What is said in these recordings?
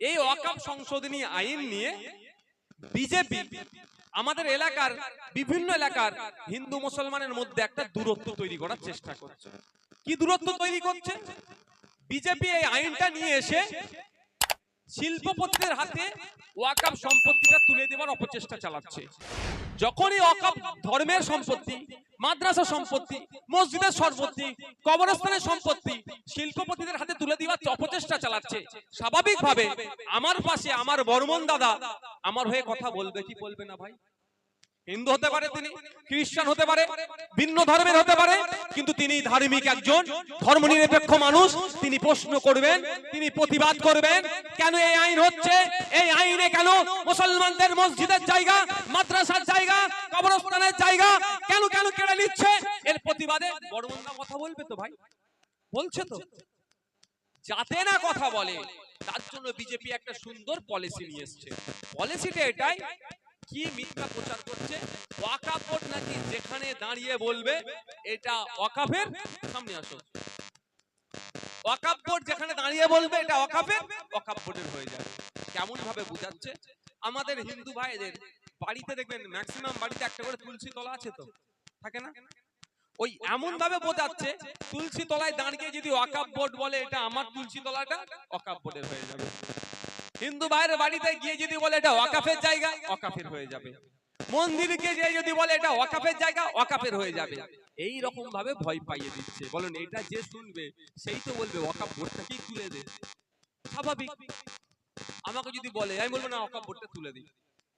এই অকাপ সংশোধনী আইন নিয়ে বিজেপি, আমাদের এলাকার বিভিন্ন এলাকার হিন্দু মুসলমানের মধ্যে একটা দূরত্ব তৈরি করার চেষ্টা করছে। কি দূরত্ব তৈরি করছে? বিজেপি এই আইনটা নিয়ে এসে শিল্পপতিদের হাতে ওয়াকাপ সম্পত্তিটা তুলে দেওয়ার অপচেষ্টা চালাচ্ছে। যখনই অকাপ ধর্মের সম্পত্তি, মাদ্রাসা সম্পত্তি, মসজিদের সম্পত্তি, কবরস্থানের সম্পত্তি শিল্পপতিদের হাতে তুলে দেওয়ার অপচেষ্টা চালাচ্ছে, স্বাভাবিকভাবে আমার পাশে আমার বর্মন দাদা আমার হয়ে কথা বলবে, কি বলবে না ভাই? হিন্দু হতে পারে তিনি, খ্রিস্টান হতে পারে, ভিন্ন ধর্মের হতে পারে, কিন্তু তিনি ধার্মিক একজন, ধর্মনিরপেক্ষ মানুষ। তিনি প্রশ্ন করবেন, তিনি প্রতিবাদ করবেন, কেন এই আইন হচ্ছে? এই আইনে কেন মুসলমানদের মসজিদের জায়গা, মাদ্রাসার জায়গা, কবরস্থানের জায়গা, কেন কেন কেড়ে নিচ্ছে? এর প্রতিবাদে বড়মন্দা কথা বলবে তো ভাই। বলছে তো। যাতে না কথা বলে, তার জন্য বিজেপি একটা সুন্দর পলিসি নিয়ে এসছে। পলিসিটা এটাই কি মিথ্যা প্রচার করছে? ওয়াকাফ বোর্ড নাকি যেখানে দাঁড়িয়ে বলবে, এটা ওয়াকাফের সামনে আসো। ওয়াকাফ বোর্ড যেখানে দাঁড়িয়ে বলবে, এটা ওয়াকাফের? ওয়াকাফ বোর্ডের হয়ে যাবে। কেমন ভাবে বুঝাচ্ছে? আমাদের হিন্দু ভাইদের বাড়িতে দেখবেন ম্যাক্সিমাম বাড়িতে একটা করে তুলসী তলা আছে তো? থাকে না? ওই এমন ভাবে বোঝাচ্ছে, তুলসী তলায় দাঁড়িয়ে যদি ওয়াকাফ বোর্ড বলে, এটা আমার তুলসী তলাটা ওয়াকাফ বোর্ডের হয়ে যাবে। হিন্দু ভাইয়ের বাড়িতে গিয়ে যদি বলে এটা ওয়াকাফের জায়গা, ওয়াকাফের হয়ে যাবে। মন্দিরকে গিয়ে যদি বলে এটা ওয়াকাফের জায়গা, ওয়াকাফের হয়ে যাবে। এই রকম ভাবে ভয় পাইয়ে দিচ্ছে। বলেন এটা যে শুনবে, সেই তো বলবে, ওয়াকাফ বোর্ডটাকেই তুলে দে স্বাভাবিক। আমাকে যদি বলে, আমি বলব না, ওয়াকাফ বোর্ডটা তুলে দিই।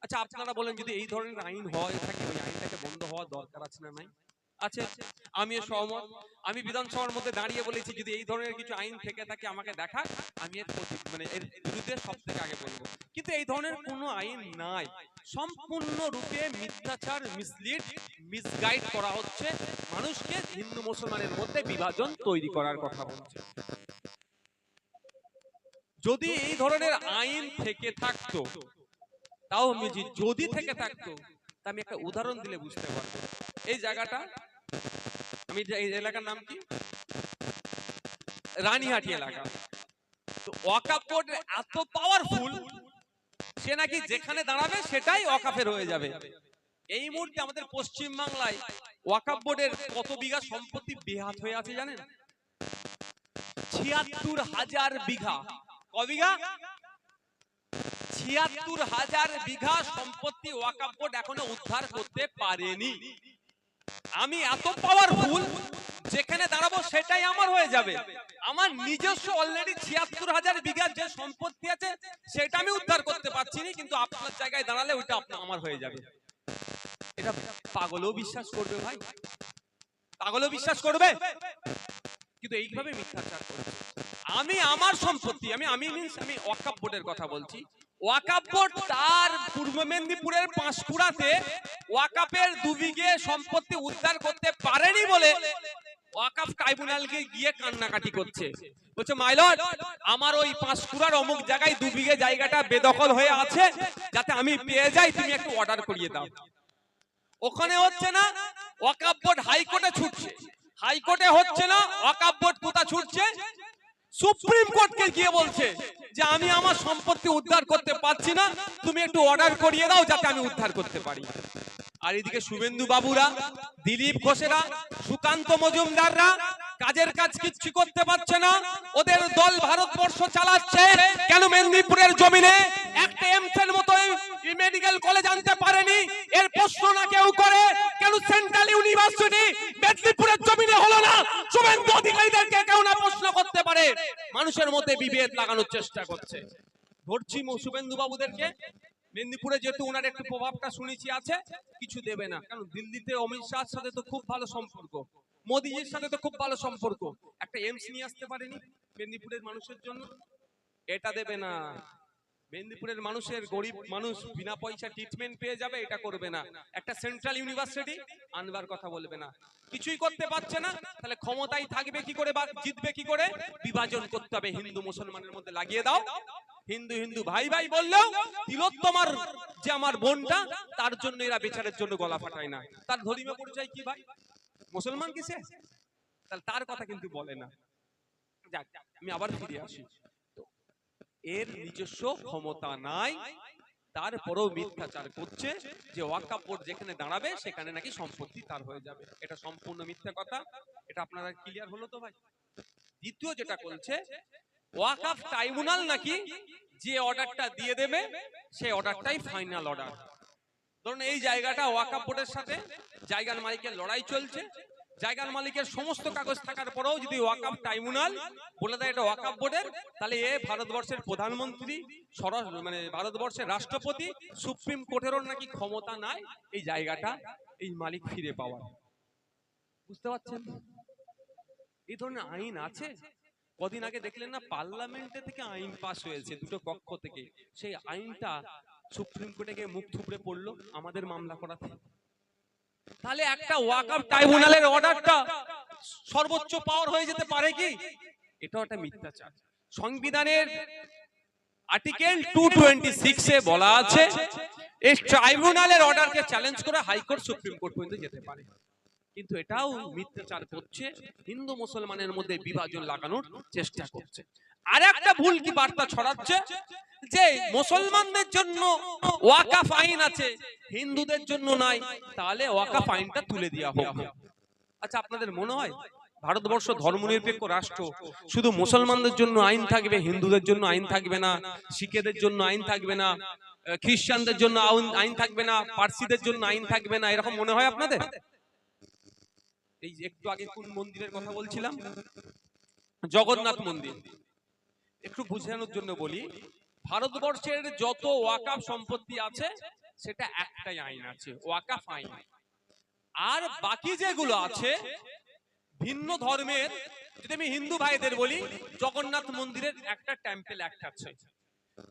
আচ্ছা আপনারা বলেন, যদি এই ধরনের আইন হয়, থাকে, ওই আইনটাকে বন্ধ হওয়ার দরকার আছে না নাই? আছে আমি সহমত। আমি বিধানসভার মধ্যে দাঁড়িয়ে বলেছি যদি এই ধরনের কিছু আইন থেকে থাকে আমাকে দেখা আমি এর প্রতি- মানে এর বিরুদ্ধে সব থেকে আগে বলব। কিন্তু এই ধরনের কোনো আইন নাই। সম্পূর্ণ রূপে মিথ্যাচার মিসলিড মিসগাইড করা হচ্ছে। মানুষকে হিন্দু মুসলমানের মধ্যে বিভাজন তৈরি করার কথা বলছে। যদি এই ধরনের আইন থেকে থাকতো তাও আমি যদি থেকে থাকতো তা আমি একটা উদাহরণ দিলে বুঝতে পারব। এই জায়গাটা আমি এলাকার নাম কি? রানীহাটি এলাকা। তো ওয়াকাফ বোর্ড এত পাওয়ারফুল সে নাকি যেখানে দাঁড়াবে সেটাই ওয়াকাফের হয়ে যাবে। এই মুহূর্তে আমাদের পশ্চিম বাংলায় ওয়াকাফ বোর্ডের কত বিঘা সম্পত্তি বেহাত হয়ে আছে জানেন? ছিয়াত্তর হাজার বিঘা। ক বিঘা? ছিয়াত্তর হাজার বিঘা সম্পত্তি ওয়াকাফ বোর্ড এখনও উদ্ধার করতে পারেনি। আমি এত পাওয়ারফুল যেখানে দাঁড়াবো সেটাই আমার হয়ে যাবে। আমার নিজস্ব অলরেডি ছিয়াত্তর হাজার বিঘার যে সম্পত্তি আছে, সেটা আমি উদ্ধার করতে পারছি না কিন্তু আপনার জায়গায় দাঁড়ালে ওইটা আপনার আমার হয়ে যাবে। এটা পাগলও বিশ্বাস করবে ভাই। পাগলও বিশ্বাস করবে। কিন্তু এইভাবে মিথ্যাচার করছে আমি আমার সম্পত্তি, আমি আমি মিন্স আমি ওয়াকাফ বোর্ডের কথা বলছি। ওয়াকাফ বোর্ড তার পূর্ব মেদিনীপুরের পাঁশকুড়াতে ওয়াকাপের দু বিঘে সম্পত্তি উদ্ধার করতে পারেনি বলে ওয়াকাফ ট্রাইব্যুনালকে গিয়ে কান্নাকাটি করছে। বলছে মাইলট আমার ওই পাঁশকুড়ার অমুক জায়গায় দু বিঘে জায়গাটা বেদখল হয়ে আছে, যাতে আমি পেয়ে যাই, তুমি একটু অর্ডার করিয়ে দাও। ওখানে হচ্ছে না ওয়াকাফ বোর্ড হাইকোর্টে ছুটছে। হাইকোর্টে হচ্ছে না ওয়াকাফ বোর্ড কোথা ছুটছে? সুপ্রিম কোর্টকে গিয়ে বলছে যে আমি আমার সম্পত্তি উদ্ধার করতে পারছি না, তুমি একটু অর্ডার করিয়ে দাও যাতে আমি উদ্ধার করতে পারি। আর এদিকে শুভেন্দু বাবুরা দিলীপ ঘোষেরা সুকান্ত মজুমদাররা কাজের কাজ কিচ্ছু করতে পারছে না। ওদের দল ভারতবর্ষ চালাচ্ছে। কেন মেদিনীপুরের জমিনে একটা এমস এর মতো মেডিকেল কলেজ আনতে পারেনি? এর প্রশ্ন না কেউ করে। কেন সেন্ট্রাল ইউনিভার্সিটি মেদিনীপুরের জমিনে হলো না? শুভেন্দু অধিকারীদেরকে কেউ না প্রশ্ন করতে পারে। মানুষের মধ্যে বিভেদ লাগানোর চেষ্টা করছে। ধরছি শুভেন্দু বাবুদেরকে। মেদিনীপুরে যেহেতু ওনার একটু প্রভাবটা শুনেছি আছে, কিছু দেবে না। কারণ দিল্লিতে অমিত শাহর সাথে তো খুব ভালো সম্পর্ক। মোদিজির সাথে তো খুব ভালো সম্পর্ক। একটা এমস নিয়ে আসতে পারেনি মেদিনীপুরের মানুষের জন্য। এটা দেবে না। মেদিনীপুরের মানুষের গরিব মানুষ বিনা পয়সা ট্রিটমেন্ট পেয়ে যাবে, এটা করবে না। একটা সেন্ট্রাল ইউনিভার্সিটি আনবার কথা বলবে না। কিছুই করতে পারছে না, তাহলে ক্ষমতায় থাকবে কি করে বা জিতবে কি করে? বিভাজন করতে হবে হিন্দু মুসলমানের মধ্যে লাগিয়ে দাও। হিন্দু হিন্দু ভাই ভাই বললেও তিলোত্তমার যে আমার বোনটা, তার জন্য এরা বেচারের জন্য গলা ফাটায় না। তার ধর্মীয় পরিচয় কি ভাই? মুসলমান কিসে তাহলে তার কথা কিন্তু বলে না। যাক, আমি আবার ফিরে আসি। এর নিজস্ব ক্ষমতা নাই, তারপরেও মিথ্যাচার করছে যে ওয়াকাপ বোর্ড যেখানে দাঁড়াবে, সেখানে নাকি সম্পত্তি তার হয়ে যাবে। এটা সম্পূর্ণ মিথ্যা কথা। এটা আপনারা ক্লিয়ার হলো তো ভাই? দ্বিতীয় যেটা বলছে ওয়াকাফ ট্রাইব্যুনাল নাকি? যে অর্ডারটা দিয়ে দেবে, সেই অর্ডারটাই ফাইনাল অর্ডার ধরুন এই জায়গাটা ওয়াকাফ বোর্ডের সাথে, জায়গার মালিকের লড়াই চলছে। জায়গার মালিকের সমস্ত কাগজ থাকার পরেও যদি ওয়াকাফ ট্রাইব্যুনাল বলে দেয় এটা ওয়াকাফ বোর্ডের তাহলে এ ভারতবর্ষের প্রধানমন্ত্রী সরাস মানে ভারতবর্ষের রাষ্ট্রপতি, সুপ্রিম কোর্টেরও নাকি ক্ষমতা নাই এই জায়গাটা, এই মালিক ফিরে পাওয়ার। বুঝতে পারছেন? এই ধরনের আইন আছে? কদিন আগে দেখলেন না পার্লামেন্টে থেকে আইন পাস হয়েছে, দুটো কক্ষ থেকে। সেই আইনটা সুপ্রিম কোর্টে গিয়ে মুখ থুবড়ে পড়ল আমাদের মামলা করাতে। তাহলে একটা ওয়াকআপ ট্রাইব্যুনালের অর্ডারটা সর্বোচ্চ পাওয়ার হয়ে যেতে পারে কি? এটাও একটা মিথ্যাচার। সংবিধানের আর্টিকেল টু টোয়েন্টি সিক্সে বলা আছে, এই ট্রাইব্যুনালের অর্ডারকে চ্যালেঞ্জ করে হাইকোর্ট সুপ্রিম কোর্ট পর্যন্ত যেতে পারে। কিন্তু এটাও মিথ্যাচার করছে, হিন্দু মুসলমানের মধ্যে বিভাজন লাগানোর চেষ্টা করছে। আর একটা ভুল কি বার্তা ছড়াচ্ছে? যে মুসলমানদের জন্য ওয়াকাফ আইন আছে, হিন্দুদের জন্য নাই, তাহলে ওয়াকাফ আইনটা তুলে দেওয়া হোক। আচ্ছা আপনাদের মনে হয় ভারতবর্ষ ধর্মনিরপেক্ষ রাষ্ট্র, শুধু মুসলমানদের জন্য আইন থাকবে, হিন্দুদের জন্য আইন থাকবে না, শিখেদের জন্য আইন থাকবে না, খ্রিস্টানদের জন্য আইন থাকবে না, পার্সিদের জন্য আইন থাকবে না, এরকম মনে হয় আপনাদের? এই একটু আগে কোন মন্দিরের কথা বলছিলাম? জগন্নাথ মন্দির। একটু বুঝানোর জন্য বলি, ভারতবর্ষের যত ওয়াকাফ সম্পত্তি আছে, সেটা একটাই আইন আছে, ওয়াকাফ আইন। আর বাকি যেগুলো আছে, ভিন্ন ধর্মের, যদি আমি হিন্দু ভাইদের বলি, জগন্নাথ মন্দিরের একটা টেম্পেল একটা আছে।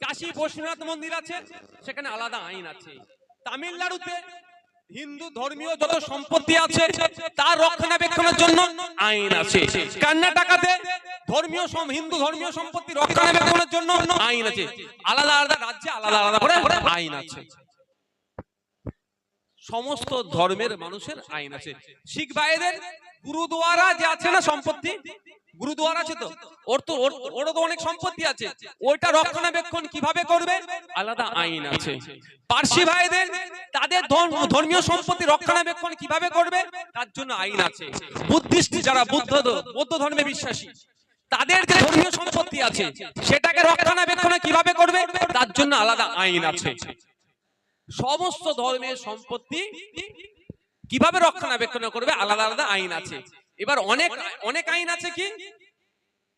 কাশী বৈশ্বনাথ মন্দির আছে, সেখানে আলাদা আইন আছে। তামিলনাড়ুতে হিন্দু ধর্মীয় যত সম্পত্তি আছে তার রক্ষণাবেক্ষণের জন্য আইন আছে। কর্ণাটকাতে ধর্মীয় সম- হিন্দু ধর্মীয় সম্পত্তি রক্ষণাবেক্ষণের জন্য আইন আছে। আলাদা আলাদা রাজ্যে আলাদা আলাদা করে আইন আছে। সমস্ত ধর্মের মানুষের আইন আছে। শিখ ভাইদের গুরুদুয়ারা যে আছে না সম্পত্তি গুরুদুয়ারা আছে তো? ওর তো ওর- ওরও তো অনেক সম্পত্তি আছে। ওইটা রক্ষণাবেক্ষণ কীভাবে করবে? আলাদা আইন আছে। পার্সি ভাইদের তাদের ধর্মীয় সম্পত্তি রক্ষণাবেক্ষণ কীভাবে করবে? তার জন্য আইন আছে। বুদ্ধিস্ট যারা বুদ্ধ বৌদ্ধ ধর্মে বিশ্বাসী, তাদের যে ধর্মীয় সম্পত্তি আছে, সেটাকে রক্ষণাবেক্ষণ কীভাবে করবে? তার জন্য আলাদা আইন আছে। সমস্ত ধর্মের সম্পত্তি কীভাবে রক্ষণাবেক্ষণ করবে? আলাদা আলাদা আইন আছে। এবার অনেক অনেক আইন আছে কি?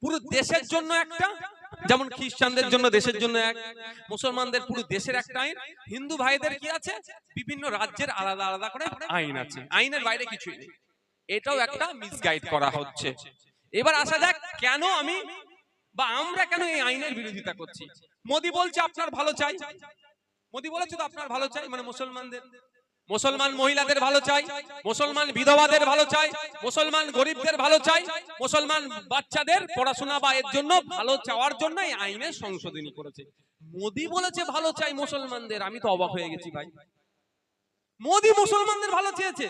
পুরো দেশের জন্য একটা? যেমন খ্রিস্টানদের জন্য দেশের জন্য এক। মুসলমানদের পুরো দেশের একটা আইন। হিন্দু ভাইদের কি আছে? বিভিন্ন রাজ্যের আলাদা আলাদা করে আইন আছে। আইনের বাইরে কিছুই নেই। এটাও একটা মিসগাইড করা হচ্ছে। এবার আসা যাক কেন আমি বা আমরা কেন এই আইনের বিরোধিতা করছি? মোদি বলছে আপনার ভালো চাই। মোদি বলেছে তো আপনার ভালো চাই মানে মুসলমানদের মুসলমান মহিলাদের ভালো চাই, মুসলমান বিধবাদের ভালো চাই, মুসলমান গরিবদের ভালো চাই, মুসলমান বাচ্চাদের পড়াশোনা বা এর জন্য ভালো চাওয়ার জন্য এই আইনের সংশোধনী করেছে। মোদি বলেছে ভালো চাই মুসলমানদের, আমি তো অবাক হয়ে গেছি ভাই। মোদি মুসলমানদের ভালো চেয়েছে।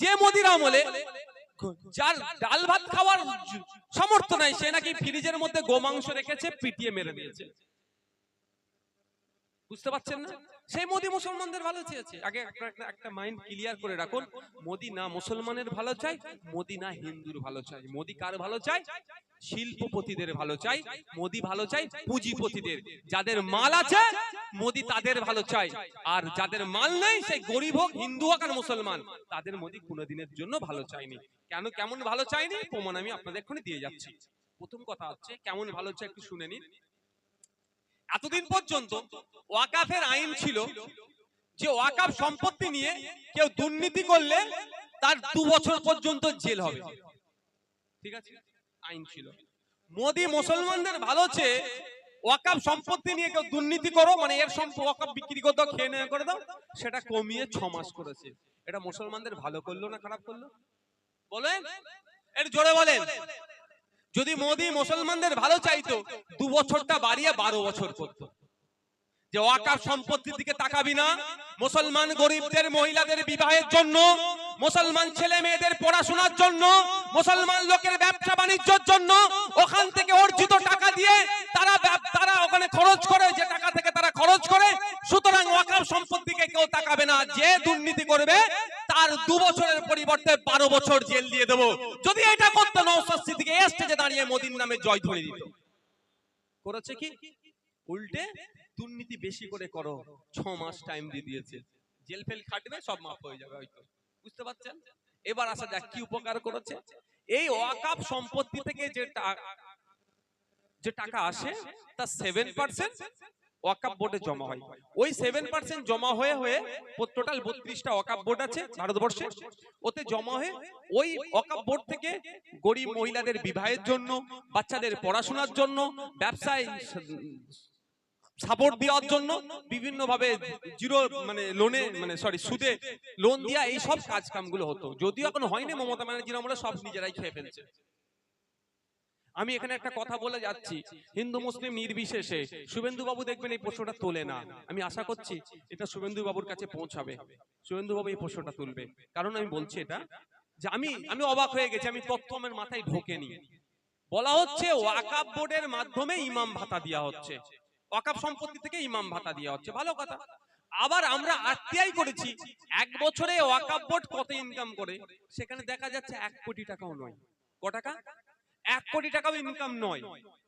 যে মোদির আমলে যার ডাল ভাত খাওয়ার সামর্থ্য নাই, সে নাকি ফ্রিজের মধ্যে গোমাংস রেখেছে, পিটিয়ে মেরে দিয়েছে। বুঝতে পারছেন না? সেই মোদি মুসলমানদের ভালো চেয়েছে। আগে একটা- মাইন্ড ক্লিয়ার করে রাখুন। মোদি না মুসলমানের ভালো চাই মোদি না হিন্দুর ভালো চাই মোদি কার ভালো চাই শিল্পপতিদের ভালো চাই মোদি ভালো চাই পুঁজিপতিদের। যাদের মাল আছে, মোদি তাদের ভালো চাই আর যাদের মাল নেই, সেই গরিব হোক, হিন্দু হোক আর মুসলমান, তাদের মোদি কোনোদিনের জন্য ভালো চাইনি কেন কেমন ভালো চাইনি প্রমাণ আমি আপনাদের এক্ষুনি দিয়ে যাচ্ছি। প্রথম কথা হচ্ছে, কেমন ভালো চাই একটু শুনে নিন। এতদিন পর্যন্ত ওয়াকাফের আইন ছিল যে ওয়াকাফ সম্পত্তি নিয়ে কেউ দুর্নীতি করলে তার দু বছর পর্যন্ত জেল হবে। ঠিক আছে? আইন ছিল। মোদি মুসলমানদের ভালো চেয়ে ওয়াকাফ সম্পত্তি নিয়ে কেউ দুর্নীতি করো মানে এর ওয়াকাফ বিক্রি করে দাও, খেয়ে নেওয়া করে দাও, সেটা কমিয়ে ছ মাস করেছে। এটা মুসলমানদের ভালো করল না খারাপ করল? বলেন? এর জোরে বলেন। যদি মোদি মুসলমানদের ভালো চাইতো দু বছরটা বাড়িয়ে বারো বছর করতো। যে ওয়াকাফ সম্পত্তির দিকে তাকাবি না, মুসলমান গরিবদের, মহিলাদের বিবাহের জন্য, মুসলমান ছেলে মেয়েদের পড়াশোনার জন্য, মুসলমান লোকের ব্যবসা বাণিজ্যের জন্য ওখান থেকে অর্জিত টাকা দিয়ে তারা তারা ওখানে খরচ করে, যে টাকা থেকে তারা খরচ করে, সুতরাং ওয়াকাফ সম্পত্তিকে কেউ তাকাবে না। যে দুর্নীতি করবে, তার দু বছরের পরিবর্তে বারো বছর জেল দিয়ে দেবো। যদি এটা করতে নৌসাদ সিদ্দিকে স্টেজে দাঁড়িয়ে মোদির নামে জয় ধরে দিত। করেছে কি? উল্টে দুর্নীতি বেশি করে করো, ছ মাস টাইম দিয়ে দিয়েছে। জেল ফেল খাটবে সব মাফ হয়ে যাবে হয়তো। বুঝতে পারছেন? এবার আসা যাক কি উপকার করেছে। এই ওয়াকাপ সম্পত্তি থেকে যে যে টাকা আসে তার সেভেন পার্সেন্ট ওয়াকাপ বোর্ডে জমা হয়। ওই সেভেন পার্সেন্ট জমা হয়ে হয়ে টোটাল বত্রিশটা ওয়াকাপ বোর্ড আছে ভারতবর্ষে। ওতে জমা হয়ে ওই ওয়াকাপ বোর্ড থেকে গরিব মহিলাদের বিবাহের জন্য, বাচ্চাদের পড়াশোনার জন্য, ব্যবসায় সাপোর্ট দেওয়ার জন্য বিভিন্ন ভাবে জিরো মানে লোনে মানে সরি সুদে লোন দিয়া এই সব কাজ কামগুলো হতো। যদিও এখন হয়নি মমতা ব্যানার্জির আমলে সব নিজেরাই খেয়ে ফেলছে। আমি এখানে একটা কথা বলে যাচ্ছি। হিন্দু, মুসলিম নির্বিশেষে শুভেন্দু বাবু দেখবেন এই প্রশ্নটা তোলে না। আমি আশা করছি এটা শুভেন্দু বাবুর কাছে পৌঁছাবে। শুভেন্দু বাবু এই প্রশ্নটা তুলবে। কারণ আমি বলছি এটা যে আমি আমি অবাক হয়ে গেছি। আমি তথ্য আমার মাথায় ঢোকেনি। বলা হচ্ছে ওয়াকাব বোর্ডের মাধ্যমে ইমাম ভাতা দেওয়া হচ্ছে। ওয়াকাব সম্পত্তি থেকে ইমাম ভাতা দেওয়া হচ্ছে। ভালো কথা। আবার আমরা আরটিআই করেছি। এক বছরে ওয়াকাব বোর্ড কত ইনকাম করে? সেখানে দেখা যাচ্ছে এক কোটি টাকাও নয়। ক টাকা? এক কোটি টাকাও ইনকাম নয়।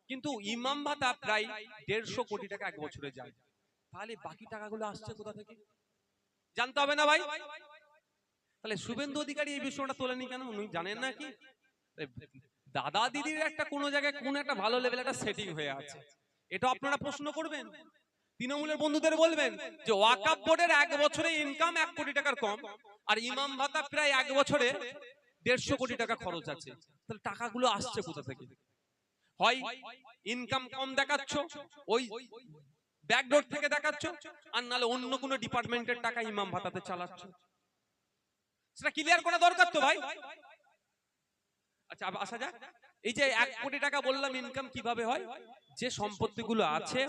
কিন্তু ইমাম ভাতা প্রায় দেড়শো কোটি টাকা এক বছরে যায়। তাহলে বাকি টাকাগুলো আসছে কোথা থেকে? জানতে হবে না ভাই? তাহলে শুভেন্দু অধিকারী এই বিষয়টা তোলেনি কেন? উনি জানেন না কি? দাদা দিদির একটা কোনো জায়গায় কোন একটা ভালো লেভেল একটা সেটিং হয়ে আছে। এটা আপনারা প্রশ্ন করবেন। তৃণমূলের বন্ধুদের বলবেন যে ওয়াকাপ বোর্ডের এক বছরে ইনকাম এক কোটি টাকার কম, আর ইমাম ভাতা প্রায় এক বছরে দেড়শো কোটি টাকা খরচ আছে। তাহলে টাকাগুলো আসছে কোথা থেকে? হয় ইনকাম কম দেখাচ্ছ, ওই ব্যাকডোর থেকে দেখাচ্ছ, আর নালে অন্য কোনো ডিপার্টমেন্টের টাকা ইমাম ভাতাতে চালাচ্ছ। সেটা ক্লিয়ার করা দরকার তো ভাই? আচ্ছা আসা যাক। এই যে এক কোটি টাকা বললাম ইনকাম কীভাবে হয়? যে সম্পত্তিগুলো আছে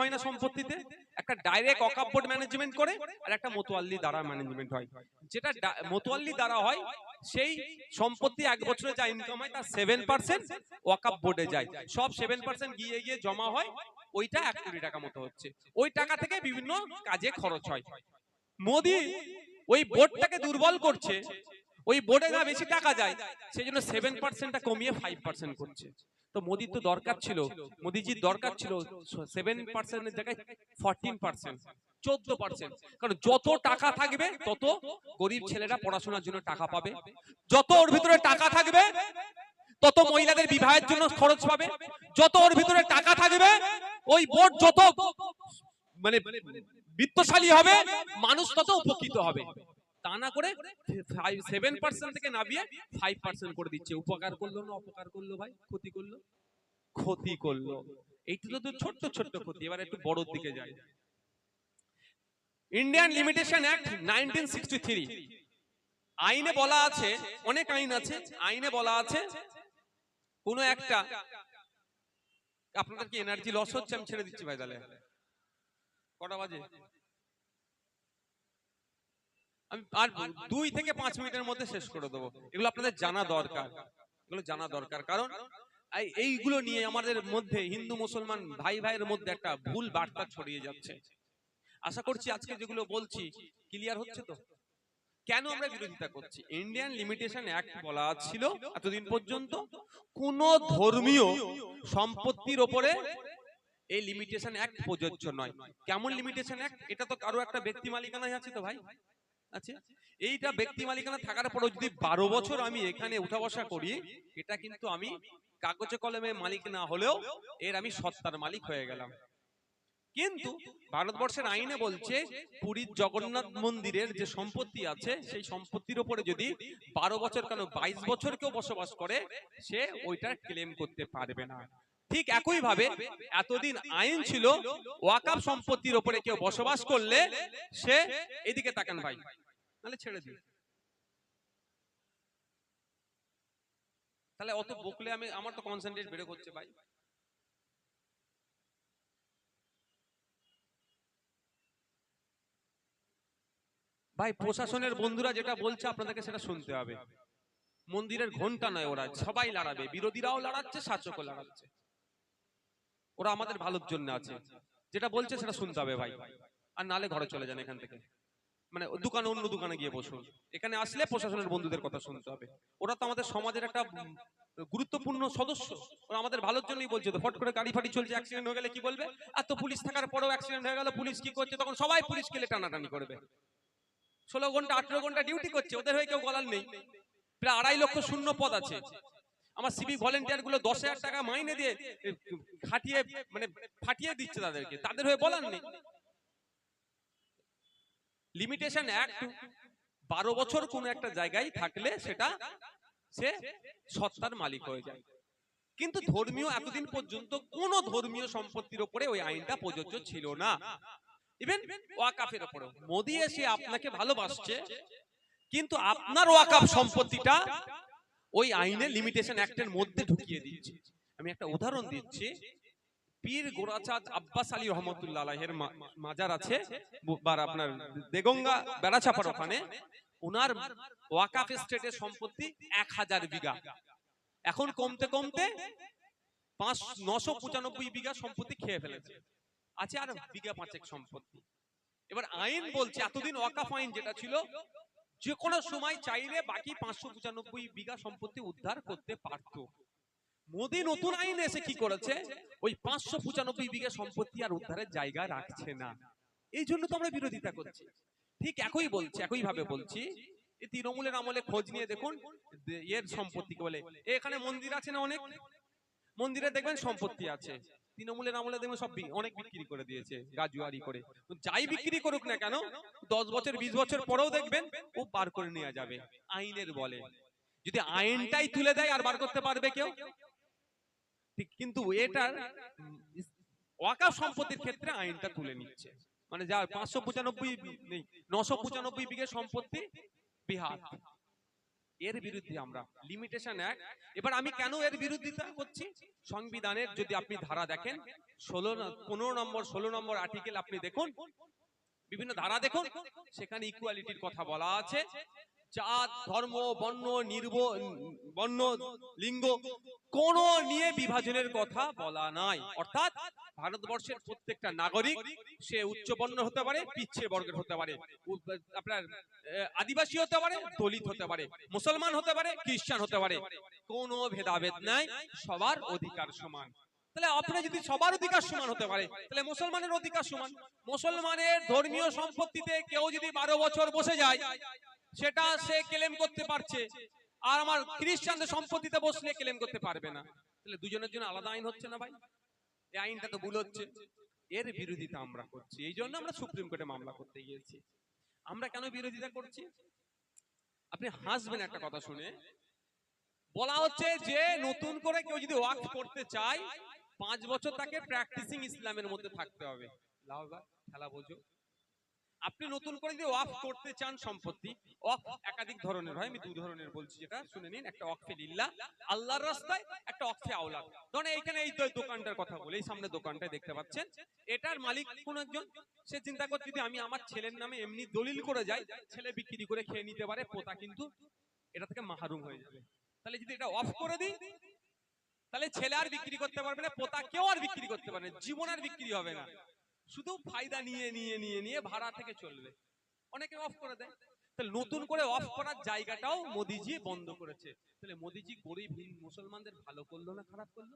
হয় না সম্পত্তিতে, একটা ডাইরেক্ট ম্যানেজমেন্ট করে আর একটা দ্বারা ম্যানেজমেন্ট হয়। যেটা দ্বারা হয়, সেই সম্পত্তি এক বছরে যা ইনকাম হয়, তার সেভেন পার্সেন্ট ওয়াকাপ বোর্ডে যায়। সব সেভেন পার্সেন্ট গিয়ে গিয়ে জমা হয়, ওইটা এক কোটি টাকা মতো হচ্ছে। ওই টাকা থেকে বিভিন্ন কাজে খরচ হয়। মোদি ওই বোর্ডটাকে দুর্বল করছে ওই বোর্ডে না বেশি টাকা যায়। সেই জন্য সেভেন পার্সেন্টটা কমিয়ে ফাইভ পার্সেন্ট করছে। তো মোদির তো দরকার ছিল। মোদিজির দরকার ছিল সেভেন পার্সেন্টের জায়গায় ফোরটিন পার্সেন্ট চোদ্দ পার্সেন্ট কারণ যত টাকা থাকবে তত গরিব ছেলেরা পড়াশোনার জন্য টাকা পাবে। যত ওর ভিতরে টাকা থাকবে তত মহিলাদের বিবাহের জন্য খরচ পাবে। যত ওর ভিতরে টাকা থাকবে ওই বোর্ড যত মানে বিত্তশালী হবে মানুষ তত উপকৃত হবে। তা না করে সেভেন পার্সেন্ট থেকে নামিয়ে ফাইভ পার্সেন্ট করে দিচ্ছে। উপকার করল না অপকার করল ভাই? ক্ষতি করল? ক্ষতি করল। এইগুলো তো ছোট্ট ছোট্ট ক্ষতি। এবার একটু বড়র দিকে যাই। Indian limitation act nineteen sixty three আইনে বলা আছে অনেক আইন আছে আইনে বলা আছে কোন একটা আপনাদের কি এনার্জি লস হচ্ছে? আমি ছেড়ে দিচ্ছি ভাই তাহলে। কটা বাজে? আমি আর দুই থেকে পাঁচ মিনিটের মধ্যে শেষ করে দেবো। এগুলো আপনাদের জানা দরকার। এগুলো জানা দরকার। কারণ এইগুলো নিয়ে আমাদের মধ্যে হিন্দু, মুসলমান ভাই ভাইয়ের মধ্যে একটা ভুল বার্তা ছড়িয়ে যাচ্ছে। আশা করছি আজকে যেগুলো বলছি ক্লিয়ার হচ্ছে তো? কেন আমরা বিরোধিতা করছি? ইন্ডিয়ান লিমিটেশন অ্যাক্ট বলা ছিল এতদিন পর্যন্ত কোন ধর্মীয় সম্পত্তির ওপরে এই লিমিটেশন অ্যাক্ট প্রযোজ্য নয়। কেমন লিমিটেশন অ্যাক্ট এটা তো কারও একটা ব্যক্তি মালিকানায় আছে তো ভাই? আছে? এইটা ব্যক্তি মালিকানা থাকার পরেও যদি বারো বছর আমি এখানে উঠা বসা করি এটা কিন্তু আমি কাগজে কলমে মালিক না হলেও এর আমি সত্তার মালিক হয়ে গেলাম। কিন্তু ভারতবর্ষের আইনে বলছে পুরীর জগন্নাথ মন্দিরের যে সম্পত্তি আছে সেই সম্পত্তির উপরে যদি বারো বছর কেন বাইশ বছর কেউ বসবাস করে সে ওইটা ক্লেম করতে পারবে না। ঠিক একইভাবে এতদিন আইন ছিল ওয়াকাব সম্পত্তির ওপরে কেউ বসবাস করলে সে এদিকে তাকান ভাই। তাহলে ছেড়ে দিল তাহলে অত বকলে আমি আমার তো কনসেন্ট্রেট বেড়ে করছে ভাই। ভাই প্রশাসনের বন্ধুরা যেটা বলছে আপনাদেরকে সেটা শুনতে হবে। মন্দিরের ঘণ্টা নয় ওরা সবাই লড়াবে। বিরোধীরাও লড়াচ্ছে শাসকও লড়াচ্ছে। ওরা আমাদের ভালোর জন্য আছে। যেটা বলছে সেটা শুনতে হবে ভাই। আর নালে ঘরে চলে যান এখান থেকে। মানে দোকানে অন্য দোকানে গিয়ে বসুন। এখানে আসলে প্রশাসনের বন্ধুদের কথা শুনতে হবে। ওরা তো আমাদের সমাজের একটা গুরুত্বপূর্ণ সদস্য। ওরা আমাদের ভালোর জন্যই বলছে তো, ফট করে গাড়ি ফাড়ি চলছে অ্যাক্সিডেন্ট হয়ে গেলে কি বলবে? আর তো পুলিশ থাকার পরেও অ্যাক্সিডেন্ট হয়ে গেল, পুলিশ কি করছে? তখন সবাই পুলিশ গেলে টানাটানি করবে। ষোলো ঘণ্টা, আঠেরো ঘণ্টা ডিউটি করছে। ওদের হয়ে কেউ গলার নেই। প্রায় আড়াই লক্ষ শূন্য পদ আছে। আমার সিভিক ভলেন্টিয়ারগুলো দশ হাজার টাকা মাইনে দিয়ে খাটিয়ে মানে ফাটিয়ে দিচ্ছে তাদেরকে। তাদের হয়ে বলার নেই। লিমিটেশন অ্যাক্ট বারো বছর কোন একটা জায়গায় থাকলে সেটা সে সত্তার মালিক হয়ে যায়। কিন্তু ধর্মীয় এতদিন পর্যন্ত কোন ধর্মীয় সম্পত্তির ওপরে ওই আইনটা প্রযোজ্য ছিল না। ইভেন ওয়াকাফের উপরে মোদি এসে আপনাকে ভালোবাসছে, কিন্তু আপনার ওয়াকাফ সম্পত্তিটা ওই আইনে লিমিটেশন অ্যাক্টের মধ্যে ঢুকিয়ে দিচ্ছে আমি একটা উদাহরণ দিচ্ছি। পীর গোরাচাঁদ আব্বাস আলী রহমতুল্লাহ আলাইহের মা- মাজার আছে বু- আপনার দেগঙ্গা বেড়াচাপার ওখানে ওনার ওয়াকাফ স্টেটের সম্পত্তি এক হাজার বিঘা। এখন কমতে কমতে পাঁচ নশো পঁচানব্বই বিঘা সম্পত্তি খেয়ে ফেলেছে। আছে আর বিঘা পাঁচেক সম্পত্তি। এবার আইন বলছে এতদিন ওয়াকাফ আইন যেটা ছিল যে কোনো সময় চাইলে বাকি পাঁচশো পঁচানব্বই বিঘা সম্পত্তি উদ্ধার করতে পারত। মোদি নতুন আইন এসে কি করেছে? ওই পাঁচশো পঁচানব্বই বিঘা সম্পত্তি আর উদ্ধারের জায়গা রাখছে না। এই জন্য তো আমরা বিরোধিতা করছি। ঠিক একই বলছি একই ভাবে বলছি এই তৃণমূলের আমলে খোঁজ নিয়ে দেখুন এর সম্পত্তিকে বলে। এখানে মন্দির আছে না অনেক? মন্দিরে দেখবেন সম্পত্তি আছে। তৃণমূলের আমলে দেখবেন সব অনেক বিক্রি করে দিয়েছে গাজুয়ারি করে। যাই বিক্রি করুক না কেন দশ বছর বিশ বছর পরেও দেখবেন ও বার করে নেওয়া যাবে আইনের বলে। যদি আইনটাই তুলে দেয় আর বার করতে পারবে কেউ ঠিক কিন্তু এটার ওয়াকাফ সম্পত্তির ক্ষেত্রে আইনটা তুলে নিচ্ছে। মানে যা পাঁচশো পঁচানব্বই নেই নশো পঁচানব্বই বিঘে সম্পত্তি বিহার। এর বিরুদ্ধে আমরা লিমিটেশন এক। এবার আমি কেন এর বিরোধিতা করছি? সংবিধানের যদি আপনি ধারা দেখেন, ষোলো পনেরো নম্বর, ষোলো নম্বর আর্টিকেল আপনি দেখুন, বিভিন্ন ধারা দেখুন, সেখানে ইকুয়ালিটির কথা বলা আছে। জাত, ধর্ম, বর্ণ, নির্ব বর্ণ, লিঙ্গ কোন নিয়ে বিভাজনের কথা বলা নাই। অর্থাৎ ভারতবর্ষের প্রত্যেকটা নাগরিক সে উচ্চ বর্ণ হতে পারে পিচ্ছে বর্গের হতে পারে আপনার আদিবাসী হতে পারে, দলিত হতে পারে, মুসলমান হতে পারে, খ্রিস্টান হতে পারে, কোনো ভেদাভেদ নাই, সবার অধিকার সমান। তাহলে আপনার যদি সবার অধিকার সমান হতে পারে, তাহলে মুসলমানের অধিকার সমান। মুসলমানের ধর্মীয় সম্পত্তিতে কেউ যদি বারো বছর বসে যায় সেটা সে ক্লেম করতে পারছে। আর আমার খ্রিস্টানদের সম্পত্তিতে বসলে ক্লেম করতে পারবে না। তাহলে দুজনের জন্য আলাদা আইন হচ্ছে না ভাই? এই আইনটা তো ভুল হচ্ছে। এর বিরোধিতা আমরা করছি। এই জন্য আমরা সুপ্রিম কোর্টে মামলা করতে গিয়েছি। আমরা কেন বিরোধিতা করছি? আপনি হাসবেন একটা কথা শুনে। বলা হচ্ছে যে নতুন করে কেউ যদি ওয়াক করতে চায়, পাঁচ বছর তাকে প্র্যাকটিসিং ইসলামের মধ্যে থাকতে হবে। খেলা বোঝো। আপনি নতুন করে যদি ওয়াক করতে চান সম্পত্তি ওয়াক একাধিক ধরনের হয়, আমি দু ধরনের বলছি, যেটা শুনে নিন, একটা ওয়াকফে লিল্লাহ আল্লাহর রাস্তায়, একটা ওয়াকফে আওলাদ। ধরেন এইখানে এই দোকানটার কথা বলি, এই সামনে দোকানটায় দেখতে পাচ্ছেন, এটার মালিক কোন একজন? সে চিন্তা করছে, যদি আমি আমার ছেলের নামে এমনি দলিল করে যাই, ছেলে বিক্রি করে খেয়ে নিতে পারে, পোতা কিন্তু এটা থেকে মাহরুম হয়ে যাবে। তাহলে যদি এটা অফ করে দিই, তাহলে ছেলে আর বিক্রি করতে পারবে না, পোতা কেউ আর বিক্রি করতে পারবে না, জীবন আর বিক্রি হবে না। শুধু ফায়দা নিয়ে নিয়ে নিয়ে নিয়ে ভাড়া থেকে চলবে। অনেকে অফ করে দেয়। তাহলে নতুন করে অফ করার জায়গাটাও মোদিজি বন্ধ করেছে। তাহলে মোদিজি গরিব, মুসলমানদের ভালো করল না খারাপ করল?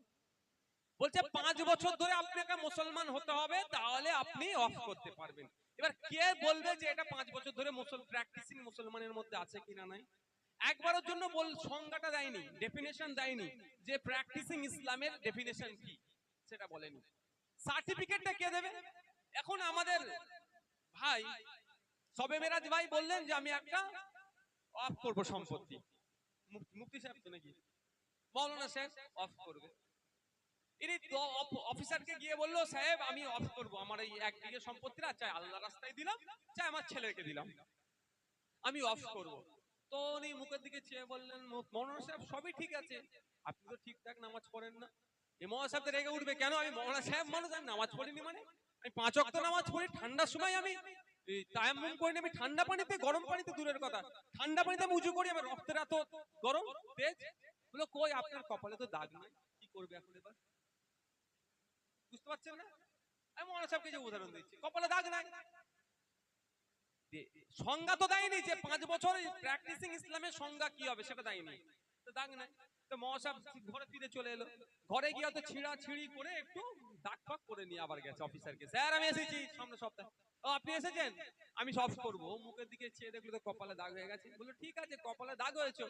বলছে, পাঁচ বছর ধরে আপনাকে মুসলমান হতে হবে, তাহলে আপনি অফ করতে পারবেন। এবার কে বলবে যে এটা পাঁচ বছর ধরে প্র্যাকটিসিং মুসলমানের মধ্যে আছে কিনা নাই? একবারের জন্য বল, সংজ্ঞাটা দেয়নি ডেফিনেশন দেয়নি যে প্র্যাকটিসিং ইসলামের ডেফিনেশন কি, সেটা বলেনি। সার্টিফিকেটটা কে দেবে? এখন আমাদের ভাই সবে মেরাজ ভাই বললেন যে আমি একটা অফ করব সম্পত্তি। মুফতি সাহেব তো নাকি? মৌলানা সাহেব অফ করবে। ইনি অফিসারকে গিয়ে বলল, সাহেব, আমি অফ করব। আমার এই চাই আল্লাহ রাস্তায় দিলাম, চাই আমার ছেলেকে দিলাম। আমি অফ করব। তো উনি মুখের দিকে চেয়ে বললেন "মৌ- মৌলানা সাহেব, সবই ঠিক আছে। আপনি তো ঠিকঠাক নামাজ পড়েন না। এই মৌলানা সাহেব তো রেগে উঠবে। কেন? আমি মৌলানা সাহেব মানুষ, আমি নামাজ পড়িনি মানে? আমি পাঁচ অক্ট নামাজ পড়ি ঠান্ডার সময় আমি তায়াম্মুম করে আমি ঠান্ডা পানিতে গরম পানিতে দূরের কথা। ঠান্ডা পানিতে আমি উজু করি আমার রক্তের এত গরম তেজ। বলো কই আপনার কপালে তো দাগ নাই? কি করবে এখন এবার? বুঝতে পারছেন না? আমি মনে যে উদাহরণ দিচ্ছি কপালে দাগ নাই? সংজ্ঞা তো দেয়নি যে পাঁচ বছর প্র্যাকটিসিং ইসলামের সংজ্ঞা কি হবে সেটা দেয়নি। দাগ নাই। তো মহাসাব ঘরে ফিরে চলে এলো। ঘরে গিয়ে তো ছিঁড়া ছিঁড়ি করে একটু দাগ ফাগ করে নিয়ে আবার গেছে অফিসারকে স্যার, আমি এসেছি সামনে সপ্তাহে। ও, আপনি এসেছেন? আমি সব করব। মুখের দিকে চেয়ে দেখল তো কপালে দাগ হয়ে গেছে। বলল, ঠিক আছে, কপালে দাগ হয়েছে।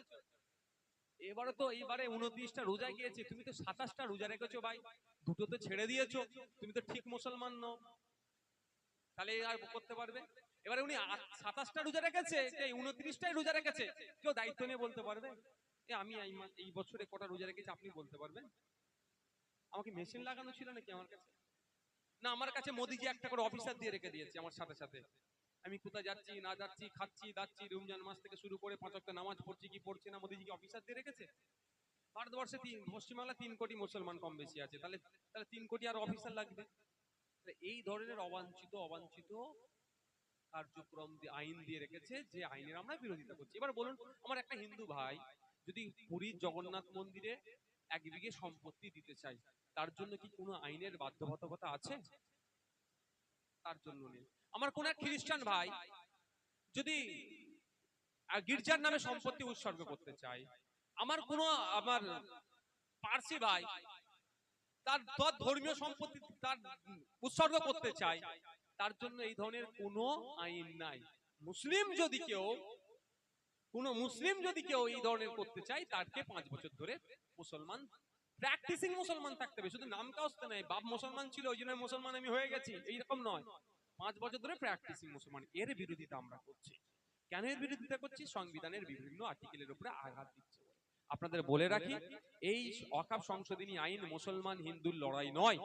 এবারে তো এইবারে উনত্রিশটা রোজা গিয়েছে। তুমি তো সাতাশটা রোজা রেখেছো ভাই। দুটো তো ছেড়ে দিয়েছ। তুমি তো ঠিক মুসলমান নও। তাহলে আর করতে পারবে? এবারে উনি সাতাশটা রোজা রেখেছে উনত্রিশটাই রোজা রেখেছে। কেউ দায়িত্ব নিয়ে বলতে পারবে? এ, আমি এই বছরে কটা রোজা রেখেছি আপনি বলতে পারবেন? আমাকে মেশিন লাগানো ছিল নাকি আমার কাছে? না, আমার কাছে মোদিজি একটা করে অফিসার দিয়ে রেখে দিয়েছে আমার সাথে সাথে। আমি কোথায় যাচ্ছি, না যাচ্ছি, খাচ্ছি, দাচ্ছি, রমজান মাস থেকে শুরু করে পাঁচ ওয়াক্ত নামাজ পড়ছি, কি পড়ছি না মোদিজি কি অফিসার দিয়ে রেখেছে? ভারতবর্ষে তিন, পশ্চিমবাংলা তিন কোটি মুসলমান কম বেশি আছে। তাহলে তাহলে তিন কোটি আর অফিসার লাগবে? এই ধরনের অবাঞ্ছিত অবাঞ্ছিত কার্যক্রম আইন দিয়ে রেখেছে, যে আইনের আমরা বিরোধিতা করছি। এবার বলুন, আমার একটা হিন্দু ভাই যদি পুরীর জগন্নাথ মন্দিরে এক বিঘে সম্পত্তি দিতে চাই, তার জন্য কি কোনো আইনের বাধ্যবাধকতা আছে? তার জন্য নেই। আমার কোন এক খ্রিস্টান ভাই যদি গির্জার নামে সম্পত্তি উৎসর্গ করতে চাই আমার কোন, আমার পার্সি ভাই তার ধর্মীয় সম্পত্তি তার উৎসর্গ করতে চাই তার জন্য এই ধরনের কোনো আইন নাই। মুসলিম যদি কেউ কোন মুসলিম যদি কেউ এই ধরনের করতে চায় তারকে পাঁচ বছর ধরে মুসলমান প্র্যাকটিসিং মুসলমান থাকতে হবে। শুধু নাম কাউস্তে নাই, বাপ মুসলমান ছিল, ওই জন্য মুসলমান আমি হয়ে গেছি, এইরকম নয়। পাঁচ বছর ধরে প্র্যাকটিসিং মুসলমান, এর বিরোধিতা আমরা করছি। কেন এর বিরোধিতা করছি? সংবিধানের বিভিন্ন আর্টিকেলের উপরে আঘাত দিচ্ছে। আপনাদের বলে রাখি এই অকাপ সংশোধনী আইন মুসলমান হিন্দুর লড়াই নয়।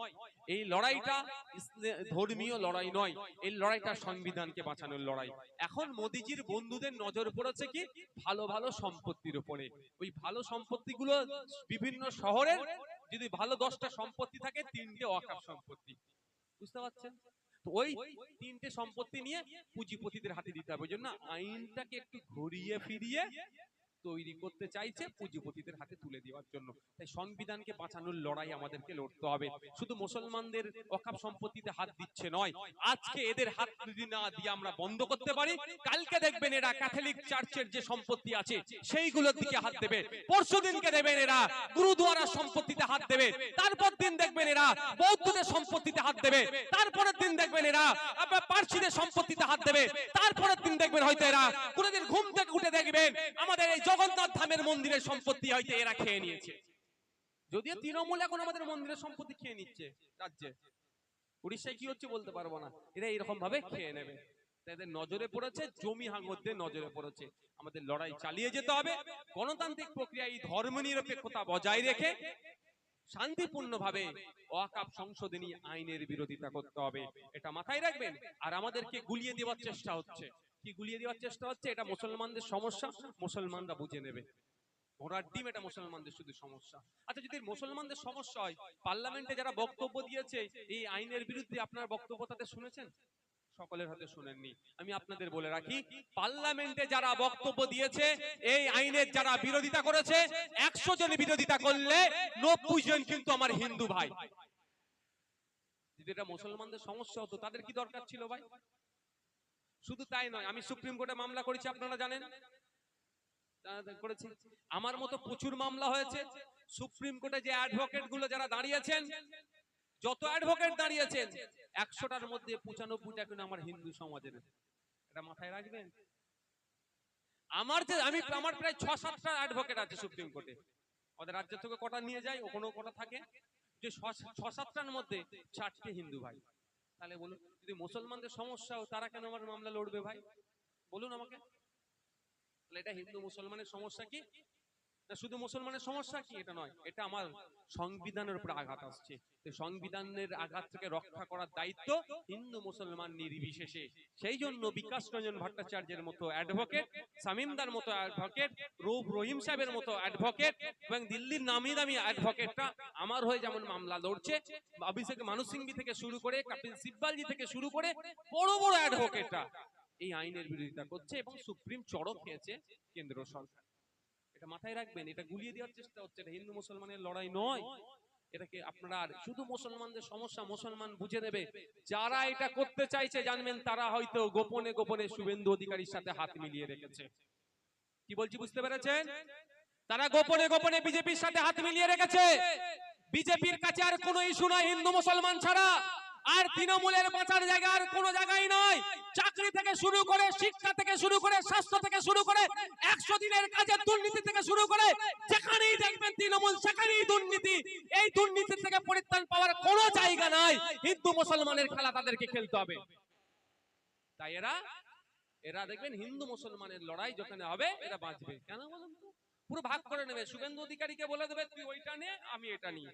এই লড়াইটা ধর্মীয় লড়াই নয়। এই লড়াইটা সংবিধানকে বাঁচানোর লড়াই। এখন মোদিজির বন্ধুদের নজর পড়েছে কি? ভালো ভালো সম্পত্তির উপরে। ওই ভালো সম্পত্তিগুলো বিভিন্ন শহরের যদি ভালো দশটা সম্পত্তি থাকে তিনটে অকাপ সম্পত্তি বুঝতে পারছেন? তো ওই তিনটে সম্পত্তি নিয়ে পুঁজিপতিদের হাতে দিতে হবে। ওই জন্য আইনটাকে একটু ঘুরিয়ে ফিরিয়ে তৈরি করতে চাইছে পুঁজিপতিদের হাতে তুলে দেওয়ার জন্য। তাই সংবিধানকে বাঁচানোর লড়াই আমাদেরকে লড়তে হবে। শুধু মুসলমানদের অকাপ সম্পত্তিতে হাত দিচ্ছে নয়, আজকে এদের হাত যদি না দিয়ে আমরা বন্ধ করতে পারি, কালকে দেখবেন এরা ক্যাথলিক চার্চের যে সম্পত্তি আছে, সেইগুলোর দিকে হাত দেবে। পরশু দিনকে দেবেন এরা গুরুদুয়ারার সম্পত্তিতে হাত দেবে। তারপর দিন দেখবেন এরা বৌদ্ধদের সম্পত্তিতে হাত দেবে। তারপরের দিন দেখবেন এরা আপনার পার্সিদের সম্পত্তিতে হাত দেবে। তারপরের দিন দেখবেন হয়তো এরা কোনোদিন ঘুম থেকে উঠে দেখবেন আমাদের এই জগন্নাথ ধামের মন্দিরের সম্পত্তি হয়তো এরা খেয়ে নিয়েছে। যদিও তৃণমূল এখন আমাদের মন্দিরের সম্পত্তি খেয়ে নিচ্ছে রাজ্যে। উড়িষ্যায় কি হচ্ছে বলতে পারব না। এরা এরকম ভাবে খেয়ে নেবে। তাই এদের নজরে পড়েছে, জমি হাঙ্গরদের নজরে পড়েছে। আমাদের লড়াই চালিয়ে যেতে হবে। গণতান্ত্রিক প্রক্রিয়া এই ধর্ম নিরপেক্ষতা বজায় রেখে শান্তিপূর্ণভাবে ওয়াকাপ সংশোধনী আইনের বিরোধিতা করতে হবে। এটা মাথায় রাখবেন। আর আমাদেরকে গুলিয়ে দেওয়ার চেষ্টা হচ্ছে। কি গুলিয়ে দেওয়ার চেষ্টা হচ্ছে? এটা মুসলমানদের সমস্যা, মুসলমানরা বুঝে নেবে। ঘোড়ার ডিম, এটা মুসলমানদের শুধু সমস্যা। আচ্ছা যদি মুসলমানদের সমস্যা হয়, পার্লামেন্টে যারা বক্তব্য দিয়েছে, এই আইনের বিরুদ্ধে আপনার বক্তব্য তাদের শুনেছেন? সকলের হাতে শুনেননি। আমি আপনাদের বলে রাখি, পার্লামেন্টে যারা বক্তব্য দিয়েছে, এই আইনের যারা বিরোধিতা করেছে, একশো জন বিরোধিতা করলে নব্বই জন কিন্তু আমার হিন্দু ভাই। যদি এটা মুসলমানদের সমস্যা হতো, তাদের কি দরকার ছিল ভাই? শুধু তাই নয়, আমি সুপ্রিম কোর্টে মামলা করেছি, আপনারা জানেন। করেছি। আমার মতো প্রচুর মামলা হয়েছে। সুপ্রিম কোর্টে যে অ্যাডভোকেটগুলো যারা দাঁড়িয়েছেন যত অ্যাডভোকেট দাঁড়িয়েছেন একশোটার মধ্যে পঁচানব্বইটা কিন্তু আমার হিন্দু সমাজের। এটা মাথায় রাখবেন? আমার যে আমি আমার প্রায় ছ সাতটা অ্যাডভোকেট আছে সুপ্রিম কোর্টে। আমাদের রাজ্য থেকে কটা নিয়ে যায় ওখানে কটা থাকে। যে ছ সাতটার মধ্যে চারটে হিন্দু ভাই। তাহলে বলুন যদি মুসলমানদের সমস্যা হয়, তারা কেন আমার মামলা লড়বে ভাই? বলুন আমাকে। তাহলে এটা হিন্দু মুসলমানের সমস্যা কি? শুধু মুসলমানের সমস্যা কি? এটা নয়, এটা আমার সংবিধানের উপরে আঘাত আসছে। সংবিধানের আঘাত থেকে রক্ষা করার দায়িত্ব হিন্দু মুসলমান নির্বিশেষে। সেই জন্য বিকাশ রঞ্জন ভট্টাচার্যের মতো অ্যাডভোকেট সামিমদার মতো অ্যাডভোকেট রূপ রহিম সাহেবের মতো অ্যাডভোকেট এবং দিল্লির নামি দামি অ্যাডভোকেটটা আমার হয়ে যেমন মামলা লড়ছে, অভিষেক মানুষ সিংভি থেকে শুরু করে, কপিল সিব্বালজি থেকে শুরু করে বড় বড় অ্যাডভোকেটরা এই আইনের বিরোধিতা করছে এবং সুপ্রিম চড়ক খেয়েছে কেন্দ্র সরকার। এটা মাথায় রাখবেন, এটা গুলিয়ে দেওয়ার চেষ্টা হচ্ছে, এটা হিন্দু মুসলমানের লড়াই নয়। এটাকে আপনারা আর শুধু মুসলমানদের সমস্যা, মুসলমান বুঝে নেবে। যারা এটা করতে চাইছে, জানবেন, তারা হয়তো গোপনে গোপনে শুভেন্দু অধিকারীর সাথে হাত মিলিয়ে রেখেছে। কি বলছি, বুঝতে পেরেছেন? তারা গোপনে গোপনে বিজেপির সাথে হাত মিলিয়ে রেখেছে। বিজেপির কাছে আর কোনো ইস্যু নয় হিন্দু মুসলমান ছাড়া। আর তৃণমূলের বাঁচার জায়গা আর কোনো জায়গায় নয়। চাকরি থেকে শুরু করে, শিক্ষা থেকে শুরু করে, স্বাস্থ্য থেকে শুরু করে, একশো দিনের কাজের দুর্নীতি থেকে শুরু করে, যেখানেই দেখবেন তৃণমূল, সেখানেই দুর্নীতি। এই দুর্নীতি থেকে পরিত্রাণ পাওয়ার কোনো জায়গা নাই। হিন্দু মুসলমানের খেলা তাদেরকে খেলতে হবে। তাই এরা এরা দেখবেন হিন্দু মুসলমানের লড়াই যেখানে হবে, এরা বাঁচবে। কেন বলুন তো? পুরো ভাগ করে নেবে। শুভেন্দু অধিকারীকে বলে দেবে, তুই ওইটা নে, আমি এটা নিয়ে।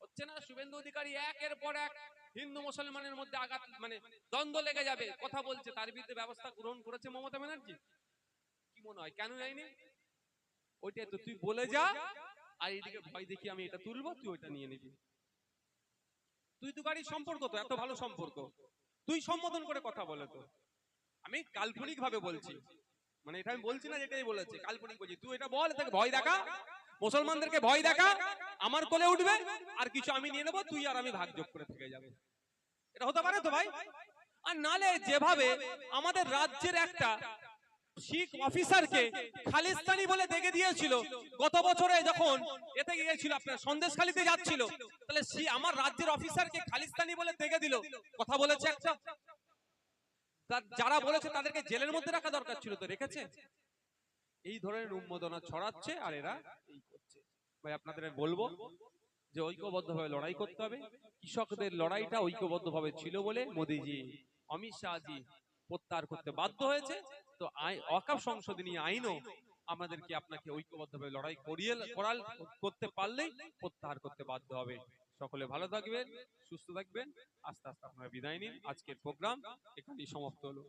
হচ্ছে না, শুভেন্দু অধিকারী একের পর এক হিন্দু মুসলমানের মধ্যে আঘাত মানে দ্বন্দ্ব লেগে যাবে। কথা বলছে, তার বিরুদ্ধে ব্যবস্থা গ্রহণ করেছে মমতা ব্যানার্জি। কি মনে হয়, কেন যায়নি? ওইটাই তো, তুই বলে যা, আর এইদিকে ভয় দেখি আমি এটা তুলবো, তুই ওইটা নিয়ে নিবি। তুই তো গাড়ির সম্পর্ক তো, এত ভালো সম্পর্ক। তুই সম্বোধন করে কথা বলে তো। আমি কাল্পনিক ভাবে বলছি। মানে এটা আমি বলছি না যেটাই বলেছে, কাল্পনিক বলছি। তুই এটা বল ভয় দেখা। মুসলমানদেরকে ভয় দেখা, আমার কোলে উঠবে, আর কিছু আমি নিয়ে নেব, তুই আর আমি ভাগ যোগ করে থেকে যাবে। এটা হতে পারে তো ভাই? আর নালে যেভাবে আমাদের রাজ্যের একটা শিখ অফিসারকে খালিস্তানি বলে দেখে দিয়েছিল, গত বছরে যখন এতে গিয়েছিল, আপনার সন্দেশখালিতে যাচ্ছিল, তাহলে সে- আমার রাজ্যের অফিসারকে খালিস্তানি বলে দেখে দিল। কথা বলেছে একটা? যারা বলেছে তাদেরকে জেলের মধ্যে রাখা দরকার ছিল তো, রেখেছে? এই ধরনের উন্মোদনা ছড়াচ্ছে আর এরা এই করছে। ভাই, আপনাদের বলব যে ঐক্যবদ্ধভাবে লড়াই করতে হবে। কৃষকদের লড়াইটা ঐক্যবদ্ধভাবে ছিল বলে মোদিজি, অমিত শাহজি প্রত্যাহার করতে বাধ্য হয়েছে। তো অকাপ সংশোধনী আইনও আমাদেরকে আপনাকে ঐক্যবদ্ধভাবে লড়াই করিয়ে করাল, করতে পারলেই প্রত্যাহার করতে বাধ্য হবে। সকলে ভালো থাকবেন, সুস্থ থাকবেন। আস্তে আস্তে আপনারা বিদায় নিন। আজকের প্রোগ্রাম এখানেই সমাপ্ত হলো।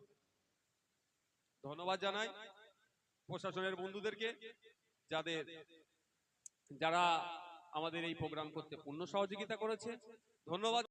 ধন্যবাদ জানাই। প্রশাসনের বন্ধুদেরকে যাদের যারা আমাদের এই প্রোগ্রাম করতে পূর্ণ সহযোগিতা করেছে। ধন্যবাদ।